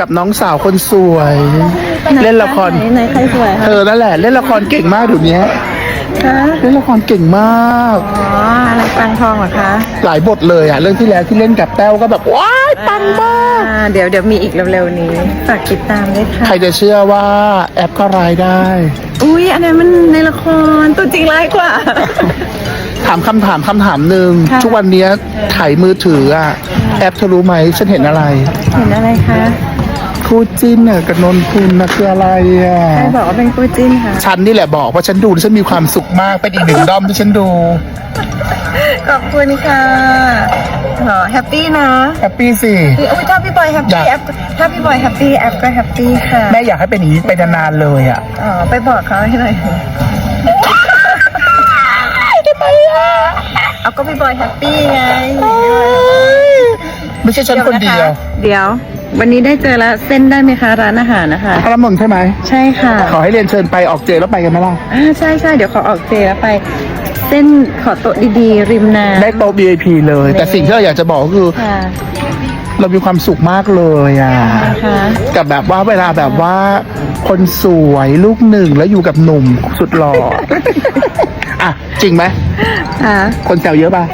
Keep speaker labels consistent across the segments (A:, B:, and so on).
A: กับน้องสาวคนสวย เล่นละคร
B: ไหนไหนใครสวย
A: เธ
B: คะ
A: อนั่นแหละ เล่นละครเก่งมากเดี๋ยวนี้
B: คะ
A: เล่นละครเก่งมาก
B: อ๋ออะไรปังทองเหรอคะ
A: หลายบทเลยอะ เรื่องที่แล้วที่เล่นกับแต้วก็แบบว้ายปังมาก
B: อ่าเดี๋ยวเดี๋ยวมีอีกเร็วๆนี้ฝากติดตามด้วยค่ะ
A: ใครจะเชื่อว่าแอปก็รายได้
B: อุ้ยอันนั้นมันในละครตัวจริงร้ายกว่า
A: ถามคำถามคำถามหนึ่ง
B: ค่ะ
A: ทุกวันเนี้ยถ่ายมือถืออะแอปเธอรู้ไหมฉันเห็นอะไร
B: เห็นอะไรคะ
A: คู่จิ้นเนี่ยกับนนคุณนะคืออะไรอะ
B: ใครบอกว่าเป็นคู่จิ้นคะ
A: ฉันนี่แหละบอกว่าฉันดูแล้วฉันมีความสุขมากเป็นอีกหนึ่งด้อมที่ฉันดู
B: ขอบคุณค่ะหอแฮปปี้นะ
A: แฮปปี้สิ
B: พี่อุ้ยถ้าพี่บอยแฮป
A: อยา
B: ปี้
A: ก
B: แอปถ้าพี่บอยแฮปปี้แอปก็แฮปปี้ค่ะ
A: แม่อยากให้เป็นอย่างนี้ไปนานๆเลยอะ
B: อ๋อไปบอกเขาให้หน่อย
A: ทำไมอะ
B: เอาก็พี่บอยแฮปปี้ไง
A: ไม่ใช่ฉันคนเดียว
B: เดี๋ยว วันนี้ได้เจอแล้วเส้นได้ไหมคะร้านอาหารนะคะ
A: พระมนใช่ไหม
B: ใช่ค่ะ
A: ขอให้เรียนเชิญไปออกเจแล้วไปกันไหมล่ะ
B: อ่าใช่ใช่เดี๋ยวขอออกเจแล้วไป เส้นขอโต๊ะดีๆ ริมน้ำ
A: ได้โต๊ะ VIP เลย แต่สิ่งที่เราอยากจะบอกก็คือ
B: ค่ะ
A: เรามีความสุขมากเลยอะ
B: นะคะ
A: กับแบบว่าเวลาแบบว่า คนสวยลูกหนึ่งแล้วอยู่กับหนุ่มสุดหล่ออะจริงไหม
B: ค่ะ
A: คนแซวเยอะป่ะ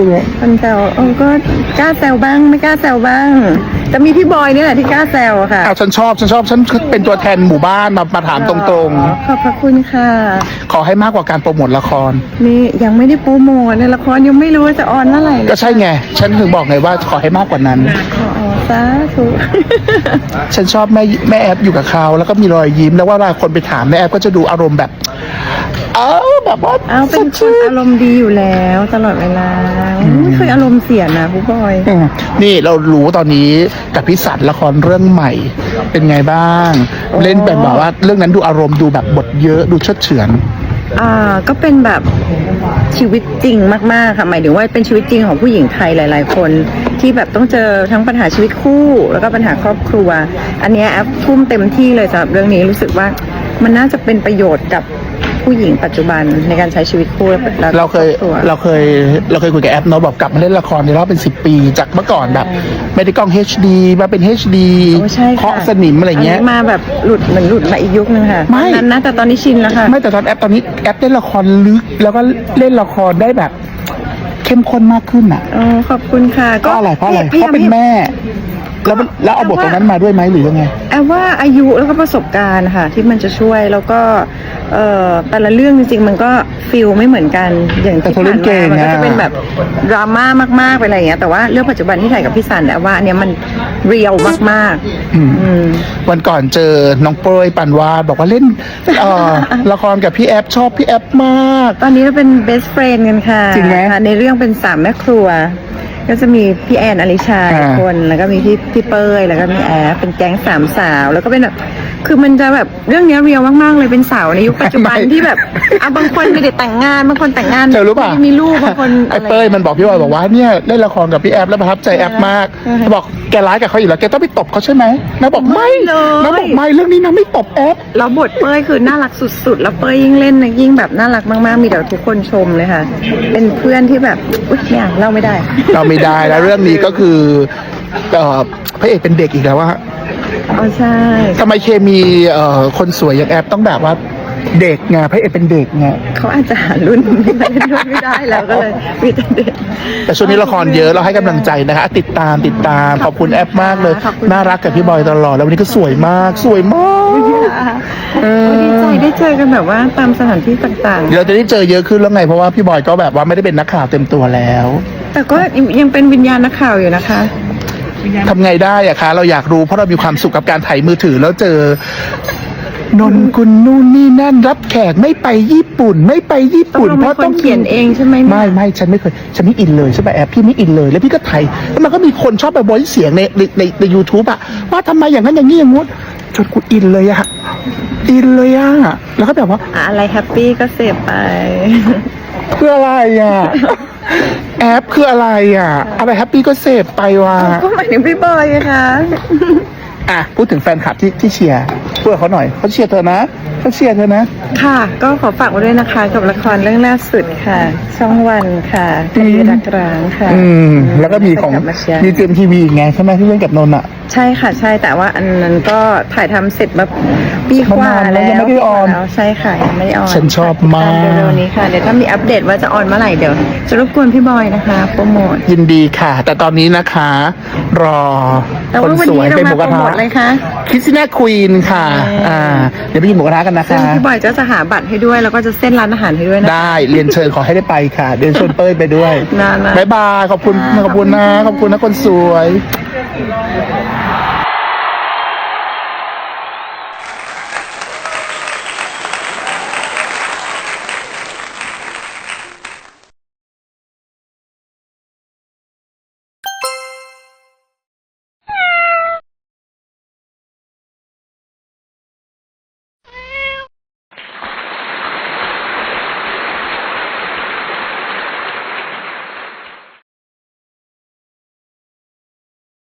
A: พูดเลย
B: คนแซวเออก็กล้าแซวบ้างไม่กล้าแซวบ้าง แต่มีพี่บอยนี่แหละที่กล้าแซวอะค่ะ
A: อ้าวฉันชอบฉันชอบฉันเป็นตัวแทนหมู่บ้านมามาถามตรง
B: อ๋อขอบพระคุณค่ะ
A: ๆ ขอให้มากกว่าการโปรโมทละคร
B: นี่ยังไม่ได้โปรโมทในละครยังไม่รู้ว่าจะออนเมื่อไหร่เลย
A: ก็ใช่ไง ฉันถึงบอกไงว่าขอให้มากกว่านั้น
B: อ๋อสาธุ
A: ฉันชอบแม่แม่แอปอยู่กับเขาแล้วก็มีรอยยิ้มแล้วว่าเวลาคนไปถามแม่แอปก็จะดูอารมณ์แบบ เออแบบว่า
B: เอาเป็นคน
A: สดชื่
B: อารมณ์ดีอยู่แล้วตลอดเวลา ไม่เคยอารมณ์เสียนะผู้บอย
A: อืมนี่เรารู้ตอนนี้กับพิสันละครเรื่องใหม่ เป็นไงบ้าง
B: โอ้
A: เล่นเป็นแบบว่าเรื่องนั้นดูอารมณ์ดูแบบบทเยอะดูเชดเฉือน
B: อ่าก็เป็นแบบชีวิตจริงมากๆค่ะหมายถึงว่าเป็นชีวิตจริงของผู้หญิงไทยหลาย ๆ คน ที่แบบต้องเจอทั้งปัญหาชีวิตคู่ แล้วก็ปัญหาครอบครัว อันเนี้ยแอปทุ่มเต็มที่เลยสำหรับเรื่องนี้รู้สึกว่ามันน่าจะเป็นประโยชน์กับ ผู้หญิงปัจจุบันในการใช้ชีวิตคู่และ
A: เราเคย
B: ครอบครัว
A: เราเคยเราเคยคุยกับแอปเนาะบอกกลับมาเล่นละครในรอบเป็นสิบปี จากเมื่อก่อนแบบ ไม่ได้กล้อง HD มาเป็น HD
B: โอ้ใช่ค่ะ
A: เคาะสนิมอะไรเงี้ย
B: นนี้มาแบบหลุดเหมือนหลุดมาอีกยุคนึงค่ะ
A: ไม่
B: ตอนนั้นนะแต่ตอนนี้ชินแล้วค่ะ
A: ไม่แต่ตอนแอปตอนนี้แอปเล่นละครลึก แล้วก็เล่นละครได้แบบ เข้มข้นมากขึ้นอะ
B: อ๋อขอบคุณค่ะ
A: ก็อะไรเพราะอะไร
B: พ
A: เพ
B: ยย
A: ราะ
B: ม
A: เป็นแม่ แล้วมันแล้วเอาบทตรงนั้นมาด้วยไหมหรือยังไง
B: แอบว่าอายุแล้วก็ประสบการณ์ค่ะที่มันจะช่วยแล้วก็ เอ่อแต่ละเรื่องจริงๆมันก็ฟิลไม่เหมือนกันอย่าง
A: แต่
B: ที่
A: เธอเล่
B: ผ่าน
A: นเก่
B: มางมันก็
A: อะ
B: จะเป็นแบบดราม่ามากๆไปอะไรอย่างเงี้ยแต่ว่าเรื่องปัจจุบันที่ถ่ายกับพี่สันแอบว่าอันเนี้ยมันเรียลมากๆ
A: อืม
B: อืม
A: วันก่อนเจอน้องเปยปันวาดบอกว่าเล่นเอ่อ ละครกับพี่แอปชอบพี่แอปมาก
B: ตอนนี้เราเป็น best friend กันค่ะ
A: จริงไหม
B: ค่ะในเรื่องเป็นสามแม่ครัว ก็จะมีพี่แอนอลิชา
A: อ่า
B: อีกคนแล้วก็มีพี่พี่เป้ยแล้วก็มีแอฟเป็นแก๊งสามสาว แล้วก็เป็นแบบคือมันจะแบบเรื่องเนี้ยเรียวมากๆเลยเป็นสาวในยุคปัจจุบันที่แบบอะบางคนไม่ได้แต่งงานบางคนแต่งงาน
A: เธอรู้ป่ะ
B: ไม่ได้มีลูกบางคน
A: ไอ้เป้ยมันบอกพี่บอยบอกว่าเนี่ยเล่นละครกับพี่แอปแล้วประทับใจแอปมาก
B: อือฮะ
A: บอก แกร้ายกับเขาอยู่แล้วแกต้องไปตบเขาใช่ไหมนางบอกไม่
B: ไม่เลย
A: นางบอกไม่เรื่องนี้นางไม่ตบแอป
B: แล้วบทเป้ยคือน่ารักสุดๆ แล้วเป้ยยิ่งเล่นนะยิ่งแบบน่ารักมากๆ มีแต่ทุกคนชมเลยค่ะ เป็นเพื่อนที่แบบ อุ๊ยเนี่ยเล่าไม่ได้
A: เราไม่ได้แล้วเรื่องนี้ก็คือเอ่อพระเอกเป็นเด็กอีกแล้วว่า
B: อ๋อใช่
A: ทำไมเคมีเอ่อคนสวยอย่างแอปต้องแบบว่า เด็กไงพระเอกเป็นเด็กไง
B: เขาอาจจะหารุ่นไม่ได้รุ่นไม่ได้แล้วก็เลยมีแต่เด็ก
A: แต่ช่วงนี้ละครเยอะเราให้กำลังใจนะคะติดตามติดตามขอบคุณแอปมากเลย
B: ขอบคุณ
A: น่ารักกับพี่บอยตลอดแล้ววันนี้ก็สวยมากสวยมากเออ
B: ดีใจได้เจอกันแบบว่าตามสถานที่ต่าง
A: เดี๋ยวเราจะได้เจอเยอะขึ้นแล้วไงเพราะว่าพี่บอยก็แบบว่าไม่ได้เป็นนักข่าวเต็มตัวแล้ว
B: ๆ แต่ก็ยังเป็นวิญญาณนักข่าวอยู่นะคะ
A: ทำไงได้อะคะ เราอยากรู้เพราะเรามีความสุขกับการถ่ายมือถือแล้วเจอ นนกุลนู่นนี่นั่นรับแขกไม่ไปญี่ปุ่น ไม่ไปญี่
B: ต้อง
A: ปุ่น
B: ลง
A: เพ
B: เป็น
A: ราะ
B: ค
A: ต้อนง
B: เขียนเองใช่ไหมเนี่ย
A: ไม่ไม่ฉันไม่เคยฉันไม่อินเลยใช่ไหมแอปพี่ไม่อินเลยแล้วพี่ก็ถ่ายแล้วมันก็มีคนชอบไปบอยเสียงในในในในยูทูบอะว่าทำไมอย่างนั้นอย่างนี้อย่างงู้นจนกูอินเลยอะอินเลยอะแล้วก็แบบว่า
B: อะอะไรแฮปปี้ก็เสพไป
A: คืออะไรอะแอปคืออะไรอะ อะไรแฮปปี้ก็เสพไปว่ะ
B: ก็หมายถึงพี่บอยไงคะ
A: อะพูดถึงแฟนคลับที่ที่เชียร์พูดกับเขาหน่อยเขาเชียร์เธอนะ ก็เชียร์เธอนะ
B: ค่ะ ก็ขอฝากไว้ด้วยนะคะ กับละครเรื่องล่าสุดค่ะ ช่องวันค่ะคดีรักร้างค่ะ
A: อืมแล้วก็มีของ
B: กลับมาเชียร์
A: มีเจมทีวีไงใช่ไหมที่เล่นกับนนท์อะ
B: ใช่ค่ะใช่แต่ว่าอันนั้นก็ถ่ายทำเสร็จมาปีกว่า
A: มันนานแล้
B: แล้วว
A: ยังไม่ได้ออน
B: แล้วใช่ค่ะยังไม่ได้ออน
A: ฉันชอบมาก
B: ติดตเร็วๆนี้ค่ะเดี๋ยวถ้ามีอัปเดตว่าจะออนเมื่อไหร่เดี๋ยวจะรบกวนพี่บอยนะคะโปรโมท
A: ยินดีค่ะ แต่ตอนนี้นะคะ รอ
B: แต่
A: คน
B: ว่าวัน
A: สวย
B: นี้เรา
A: เป็นห
B: มา
A: มูกระ
B: โปร
A: ทะ
B: โมทเลยค่ะ
A: คริสติน่าควีนค่ะอ่าเดี๋ยวไปกินหมูกระทะกันนะ
B: ซึ่ง
A: คะ
B: พี่บอยก็จะหาบัตรให้ด้วย แล้วก็จะเส้นร้านอาหารให้ด้วยนะ
A: ได้เรียนเชิญขอให้ได้ไปค่ะ เรียนชวนเป้ยไปด้วย
B: นะนะ
A: บายบายขอบคุณ
B: ค่ะ
A: ขอบคุณนะ ขอบคุณนะคนสวย
B: ข